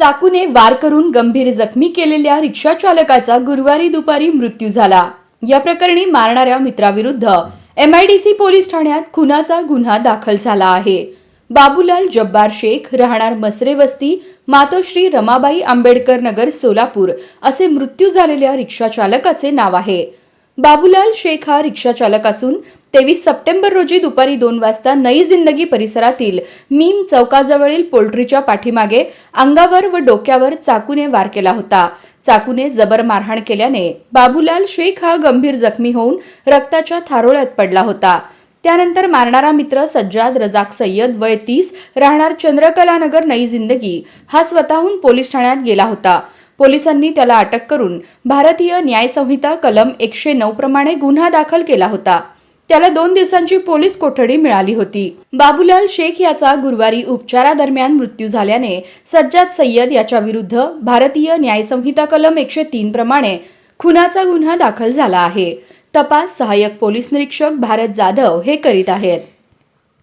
चाकूने वार करून गंभीर जखमी केलेल्या रिक्षा चालकाचा गुरुवारी दुपारी मृत्यू झाला. या प्रकरणी मारणाऱ्या मित्राविरुद्ध एमआयडीसी पोलीस ठाण्यात खुनाचा गुन्हा दाखल झाला आहे. बाबूलाल जब्बार शेख राहणार मसरे वस्ती मातोश्री रमाबाई आंबेडकर नगर सोलापूर असे मृत्यू झालेल्या रिक्षा चालकाचे नाव आहे. बाबूलाल शेख हा रिक्षा चालक असून तेवीस सप्टेंबर रोजी दुपारी दोन वाजता नई जिंदगी परिसरातील मीम चौकाजवळील पोल्ट्रीच्या पाठीमागे अंगावर व डोक्यावर चाकूने वार केला होता. चाकूने जबर मारहाण केल्याने बाबूलाल शेख हा गंभीर जखमी होऊन रक्ताच्या थारोळ्यात पडला होता. त्यानंतर मारणारा मित्र सज्जाद रजाक सय्यद वय तीस राहणार चंद्रकलानगर नई जिंदगी हा स्वतःहून पोलीस ठाण्यात गेला होता. पोलिसांनी त्याला अटक करून भारतीय न्यायसंहिता कलम एकशे नऊ प्रमाणे गुन्हा दाखल केला होता. त्याला दोन दिवसांची पोलीस कोठडी मिळाली होती. बाबूलाल शेख याचा गुरुवारी उपचारादरम्यान मृत्यू झाल्याने सज्जाद सय्यद याच्या विरुद्ध भारतीय न्यायसंहिता कलम एकशे तीन प्रमाणे खुनाचा गुन्हा दाखल झाला आहे. तपास सहाय्यक पोलीस निरीक्षक भारत जाधव हे करीत आहेत.